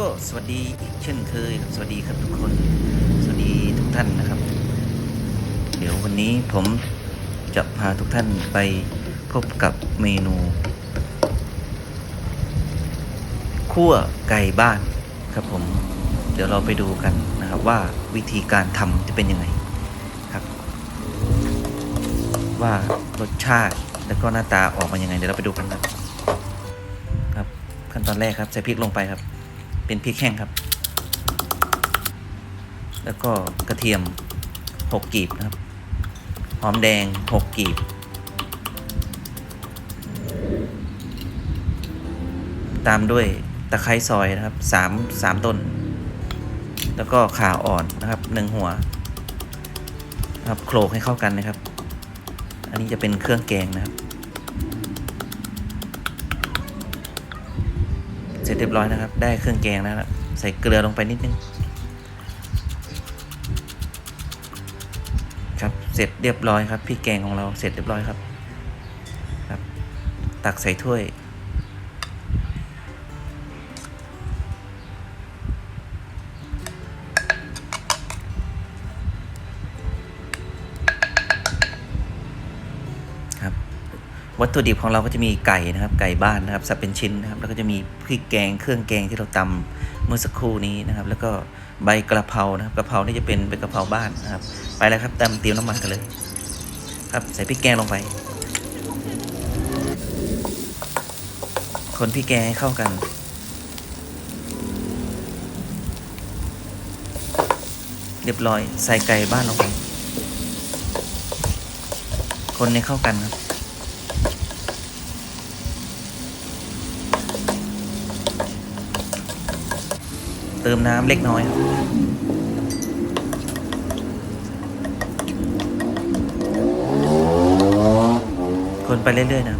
ก็สวัสดีอีกเช่นเคยครับสวัสดีครับทุกคน สวัสดีทุกท่านนะครับ เดี๋ยววันนี้ผมจะพาทุกท่านไปพบกับเมนูคั่วไก่บ้านครับผม เดี๋ยวเราไปดูกันนะครับว่าวิธีการทำจะเป็นยังไงครับ ว่ารสชาติแล้วก็หน้าตาออกมายังไงเดี๋ยวเราไปดูกันครับครับขั้นตอนแรกครับใส่พริกลงไปครับ เป็นพริกแห้งครับ แล้วก็กระเทียมหกกีบนะครับ หอมแดงหกกีบ ตามด้วยตะไคร้ซอยนะครับสามสามต้น แล้วก็ข่าอ่อนนะครับหนึ่งหัวครับโขลกให้เข้ากันนะครับ อันนี้จะเป็นเครื่องแกงนะครับ เสร็จเรียบร้อยนะครับ ได้เครื่องแกงแล้วใส่เกลือลงไปนิดนึง ครับเสร็จเรียบร้อยครับพริกแกงของเราเสร็จเรียบร้อยครับครับ ตักใส่ถ้วย วัตถุดิบของเราก็จะมีไก่นะครับ ไก่บ้านนะครับสับเป็นชิ้นนะครับ แล้วก็จะมีพริกแกงเครื่องแกงที่เราตำเมื่อสักครู่นี้นะครับ แล้วก็ใบกระเพรานะครับกระเพรานี่จะเป็นใบกระเพราบ้านนะครับ ไปแล้วครับตำเตรียมน้ำมันกันเลย ครับใส่พริกแกงลงไป คนพริกแกงให้เข้ากันเรียบร้อยใส่ไก่บ้านลงไป คนให้เข้ากันครับ เติมน้ำเล็กน้อยครับคนไปเรื่อยๆนะ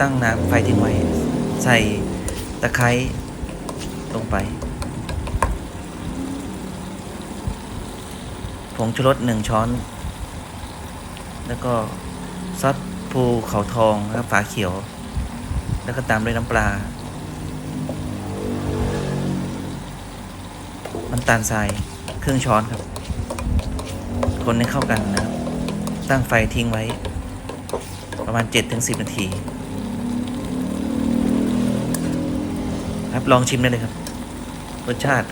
ตั้งน้ำไฟทิ้งไว้ ใส่ตะไคร้ลงไป ผงชูรสหนึ่งช้อน แล้วก็ซอสภูเขาทองนะครับฝาเขียว แล้วก็ตามด้วยน้ำปลา น้ำตาลทรายครึ่งช้อนครับ คนให้เข้ากันนะครับ ตั้งไฟทิ้งไว้ ประมาณ 7-10 นาที ครับลองชิมได้เลยครับ รสชาติ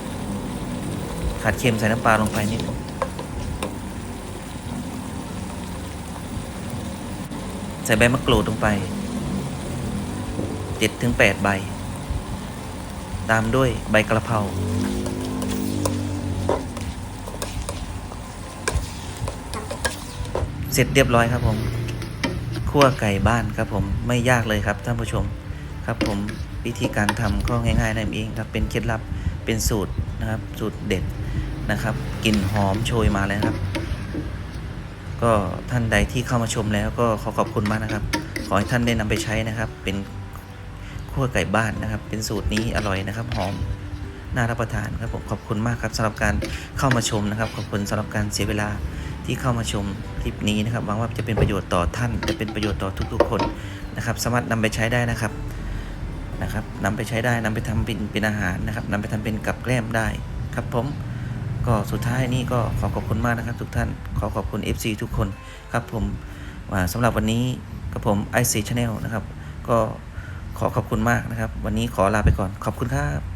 ขาดเค็มใส่น้ำปลาลงไปนิดใส่ใบมะกรูดลงไป 7-8 ใบ ตามด้วยใบกระเพรา เสร็จเรียบร้อยครับผมคั่วไก่บ้านครับผมไม่ยากเลยครับท่านผู้ชมครับผมวิธีการทำก็ง่ายๆนั่นเองครับเป็นเคล็ดลับเป็นสูตรนะครับสูตรเด็ดนะครับกลิ่นหอมโชยมาเลยนะครับ ก็ท่านใดที่เข้ามาชมแล้วก็ขอขอบคุณมากนะครับ ขอให้ท่านได้นำไปใช้นะครับ เป็นคั่วไก่บ้านนะครับ เป็นสูตรนี้อร่อยนะครับหอมน่ารับประทานครับผมขอบคุณมากครับสำหรับการเข้ามาชมนะครับ ขอบคุณสำหรับการเสียเวลา ที่เข้ามาชมคลิปนี้นะครับหวังว่าจะเป็นประโยชน์ต่อท่านจะเป็นประโยชน์ต่อทุกๆ คนนะครับ สามารถนำไปใช้ได้นะครับนะครับนำไปใช้ได้นำไปทำเป็นเป็นอาหารนะครับนำไปทำเป็นกับแกล้มได้ครับผมก็สุดท้ายนี่ก็ขอขอบคุณมากนะครับ ทุกท่านขอขอบคุณ FC ทุกคนครับผมว่าสำหรับวันนี้กับผม IC Channel นะครับ ก็ขอขอบคุณมากนะครับ วันนี้ขอลาไปก่อนขอบคุณครับ